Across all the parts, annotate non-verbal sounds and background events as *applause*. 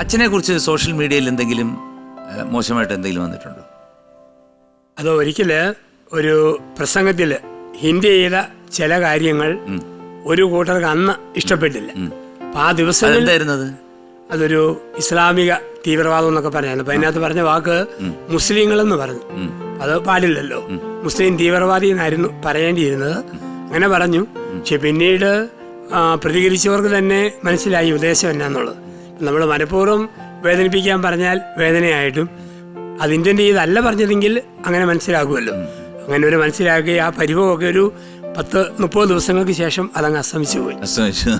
അച്ഛനെ കുറിച്ച് സോഷ്യൽ മീഡിയയിൽ എന്തെങ്കിലും മോശമായിട്ട് എന്തെങ്കിലും വന്നിട്ടുണ്ടോ? അതോ ഒരിക്കൽ ഒരു പ്രസംഗത്തിൽ ചെയ്ത ചില കാര്യങ്ങൾ ഒരു കൂട്ടർക്ക് അന്ന് ഇഷ്ടപ്പെട്ടില്ല. അപ്പൊ ആ ദിവസം എന്തായിരുന്നത് അതൊരു ഇസ്ലാമിക തീവ്രവാദം എന്നൊക്കെ പറയായിരുന്നു അപ്പൊ അതിനകത്ത് പറഞ്ഞ വാക്ക് മുസ്ലിങ്ങൾ എന്ന് പറഞ്ഞു. അത് പാടില്ലല്ലോ. മുസ്ലിം തീവ്രവാദി എന്നായിരുന്നു പറയേണ്ടിയിരുന്നത്. അങ്ങനെ പറഞ്ഞു. പക്ഷെ പിന്നീട് പ്രതികരിച്ചവർക്ക് തന്നെ മനസ്സിലായി ഉദ്ദേശം എന്നാന്നുള്ളത്. നമ്മൾ മനഃപൂർവം വേദനിപ്പിക്കാൻ പറഞ്ഞാൽ വേദനയായിട്ടും അത് ഇന്റന്റ് ചെയ്തല്ല പറഞ്ഞതെങ്കിൽ അങ്ങനെ മനസ്സിലാകുമല്ലോ. അങ്ങനെ ഒരു മനസ്സിലാക്കി ആ പരിഭവമൊക്കെ ഒരു പത്ത് മുപ്പത് ദിവസങ്ങൾക്ക് ശേഷം അതങ്ങ് അസ്തമിച്ചു പോയി. അസ്തമിച്ചു.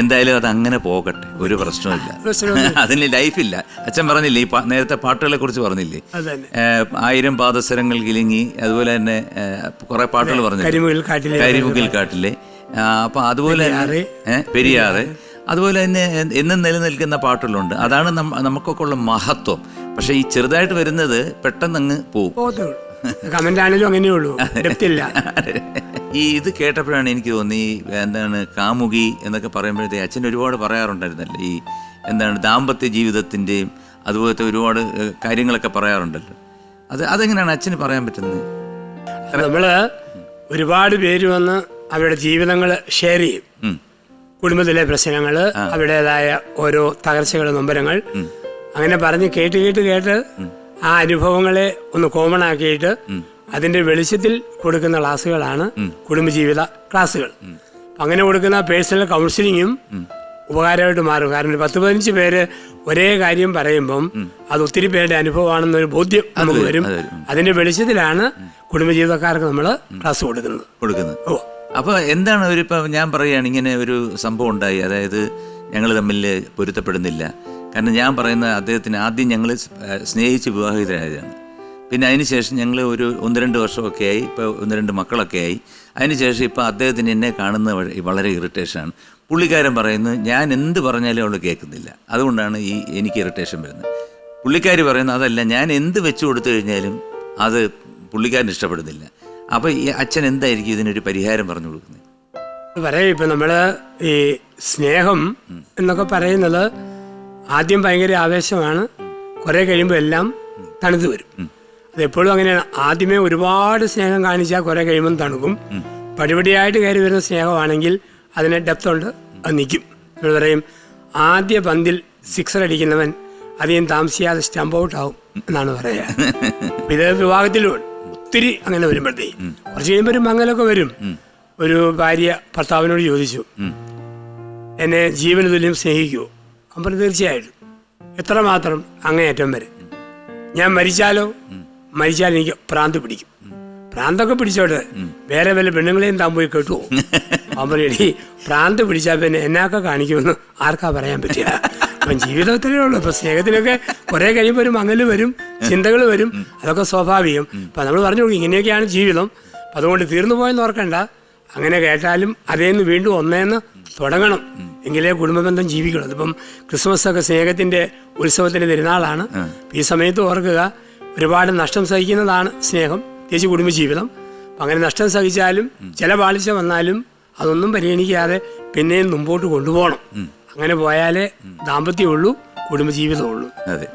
എന്തായാലും അത് അങ്ങനെ പോകട്ടെ. ഒരു പ്രശ്നമില്ല. അതിന് ലൈഫില്ല. അച്ഛൻ പറഞ്ഞില്ലേ ഈ നേരത്തെ പാട്ടുകളെ കുറിച്ച് പറഞ്ഞില്ലേ? ആയിരം പാദസരങ്ങൾ കിലുങ്ങി അതുപോലെ തന്നെ കുറെ പാട്ടുകൾ പറഞ്ഞു കരിമുകിൽ കാട്ടിലെ അപ്പൊ അതുപോലെ പെരിയാറ്. അതുപോലെ തന്നെ എന്നും നിലനിൽക്കുന്ന പാട്ടുകളുണ്ട്. അതാണ് നമുക്കൊക്കെ ഉള്ള മഹത്വം. പക്ഷെ ഈ ചെറുതായിട്ട് വരുന്നത് പെട്ടെന്ന് അങ്ങ് പോകും. കമന്റ് ആണെങ്കിലും അങ്ങനെയേ ഉള്ളൂ *laughs* ഈ ഇത് കേട്ടപ്പോഴാണ് എനിക്ക് തോന്നി എന്താണ് കാമുകി എന്നൊക്കെ പറയുമ്പോഴത്തേ അച്ഛൻ ഒരുപാട് പറയാറുണ്ടായിരുന്നല്ലോ. ഈ എന്താണ് ദാമ്പത്യ ജീവിതത്തിന്റെയും അതുപോലത്തെ ഒരുപാട് കാര്യങ്ങളൊക്കെ പറയാറുണ്ടല്ലോ. അത് അതെങ്ങനെയാണ് അച്ഛന് പറയാൻ പറ്റുന്നത്? നമ്മൾ ഒരുപാട് പേര് വന്ന് അവരുടെ ജീവിതങ്ങൾ ഷെയർ ചെയ്യും. കുടുംബത്തിലെ പ്രശ്നങ്ങൾ അവരുടേതായ ഓരോ തകർച്ചകൾ നൊമ്പരങ്ങൾ. അങ്ങനെ പറഞ്ഞ് കേട്ട് കേട്ട് കേട്ട് ആ അനുഭവങ്ങളെ ഒന്ന് കോമൺ ആക്കിയിട്ട് അതിന്റെ വെളിച്ചത്തിൽ കൊടുക്കുന്ന ക്ലാസ്സുകളാണ് കുടുംബജീവിത ക്ലാസ്സുകൾ. അങ്ങനെ കൊടുക്കുന്ന പേഴ്സണൽ കൗൺസിലിങ്ങും ഉപകാരമായിട്ട് മാറും. കാരണം പത്ത് പതിനഞ്ച് പേര് ഒരേ കാര്യം പറയുമ്പം അത് ഒത്തിരി പേരുടെ അനുഭവമാണെന്നൊരു ബോധ്യം നമുക്ക് വരും വരും. അതിന്റെ വെളിച്ചത്തിലാണ് കുടുംബജീവിതക്കാർക്ക് നമ്മൾ ക്ലാസ് കൊടുക്കുന്നത്. കൊടുക്കുന്നത്. ഓ അപ്പോൾ എന്താണ് ഒരു ഇപ്പം ഞാൻ പറയുകയാണ് ഇങ്ങനെ ഒരു സംഭവം ഉണ്ടായി. അതായത് ഞങ്ങൾ തമ്മിൽ പൊരുത്തപ്പെടുന്നില്ല. കാരണം ഞാൻ പറയുന്ന അദ്ദേഹത്തിന് ആദ്യം ഞങ്ങൾ സ്നേഹിച്ച് വിവാഹിതരായതാണ്. പിന്നെ അതിനുശേഷം ഞങ്ങൾ ഒരു ഒന്ന് രണ്ട് വർഷമൊക്കെ ആയി ഇപ്പോൾ ഒന്ന് രണ്ട് മക്കളൊക്കെ ആയി. അതിനുശേഷം ഇപ്പോൾ അദ്ദേഹത്തിന് എന്നെ കാണുന്ന വളരെ ഇറിറ്റേഷനാണ്. പുള്ളിക്കാരൻ പറയുന്നത് ഞാൻ എന്ത് പറഞ്ഞാലും അവൾ കേൾക്കുന്നില്ല. അതുകൊണ്ടാണ് ഈ എനിക്ക് ഇറിറ്റേഷൻ വരുന്നത്. പുള്ളിക്കാരി പറയുന്നത് അതല്ല ഞാൻ എന്ത് വെച്ച് കൊടുത്തു കഴിഞ്ഞാലും അത് പുള്ളിക്കാരൻ ഇഷ്ടപ്പെടുന്നില്ല. അപ്പോൾ ഈ അച്ഛൻ എന്തായിരിക്കും ഇതിനൊരു പരിഹാരം പറഞ്ഞു കൊടുക്കുന്നത്? പറയാം ഇപ്പൊ നമ്മൾ ഈ സ്നേഹം എന്നൊക്കെ പറയുന്നത് ആദ്യം ഭയങ്കര ആവേശമാണ്. കുറെ കഴിയുമ്പോൾ എല്ലാം തണുത്ത് വരും. അതെപ്പോഴും അങ്ങനെയാണ്. ആദ്യമേ ഒരുപാട് സ്നേഹം കാണിച്ചാൽ കുറെ കഴിയുമ്പോൾ തണുക്കും. പടിപടിയായിട്ട് കയറി വരുന്ന സ്നേഹമാണെങ്കിൽ അതിനെ ഡെപ്ത് ഉണ്ട് അത് നിൽക്കും നമ്മൾ പറയും ആദ്യ പന്തിൽ സിക്സർ അടിക്കുന്നവൻ അധികം താമസിയാതെ സ്റ്റംപ് ഔട്ട് ആവും എന്നാണ് പറയുക *laughs* ഇത് വിവാഹത്തിലും ഒത്തിരി അങ്ങനെ വരുമ്പോഴത്തേ കുറച്ച് കഴിയുമ്പോൾ ഒരു മങ്ങലൊക്കെ വരും. ഒരു ഭാര്യ ഭർത്താവിനോട് ചോദിച്ചു. എന്നെ ജീവന തുല്യം സ്നേഹിക്കുമോ അപ്പം തീർച്ചയായിട്ടും. എത്രമാത്രം അങ്ങേയറ്റം വരെ. ഞാൻ മരിച്ചാലോ? മരിച്ചാൽ എനിക്ക് പ്രാന്ത് പിടിക്കും. പ്രാന്തൊക്കെ പിടിച്ചോട്ടെ. വേറെ വല്ല പെണ്ണുങ്ങളെയും താൻ പോയി കേട്ടുവോ? *laughs* അവൻ പ്രാന്ത് പിടിച്ചാൽ പിന്നെ എന്നാക്കെ കാണിക്കുമെന്ന് ആർക്കാ പറയാൻ പറ്റുക? അപ്പം ജീവിതത്തിലേ ഉള്ളൂ. ഇപ്പൊ സ്നേഹത്തിലൊക്കെ കുറെ കഴിയുമ്പോൾ ഒരു മങ്ങൽ വരും ചിന്തകൾ വരും അതൊക്കെ സ്വാഭാവികം. അപ്പൊ നമ്മൾ പറഞ്ഞു കൊടുക്കും ഇങ്ങനെയൊക്കെയാണ് ജീവിതം. അപ്പൊ അതുകൊണ്ട് തീർന്നു പോയെന്ന് ഓർക്കണ്ട. അങ്ങനെ കേട്ടാലും അതേന്ന് വീണ്ടും ഒന്നേന്ന് തുടങ്ങണം. എങ്കിലേ കുടുംബബന്ധം ജീവിക്കണം അതിപ്പം ക്രിസ്മസ് ഒക്കെ സ്നേഹത്തിന്റെ ഉത്സവത്തിന്റെ തിരുനാളാണ് ഈ സമയത്ത് ഓർക്കുക ഒരുപാട് നഷ്ടം സഹിക്കുന്നതാണ് സ്നേഹം തിരിച്ച് കുടുംബജീവിതം. അപ്പം അങ്ങനെ നഷ്ടം സഹിച്ചാലും ചില പാളിച്ച വന്നാലും അതൊന്നും പരിഗണിക്കാതെ പിന്നെയും മുമ്പോട്ട് കൊണ്ടുപോകണം. അങ്ങനെ പോയാലേ ദാമ്പത്യമുള്ളൂ കുടുംബജീവിതമുള്ളൂ. അതെ.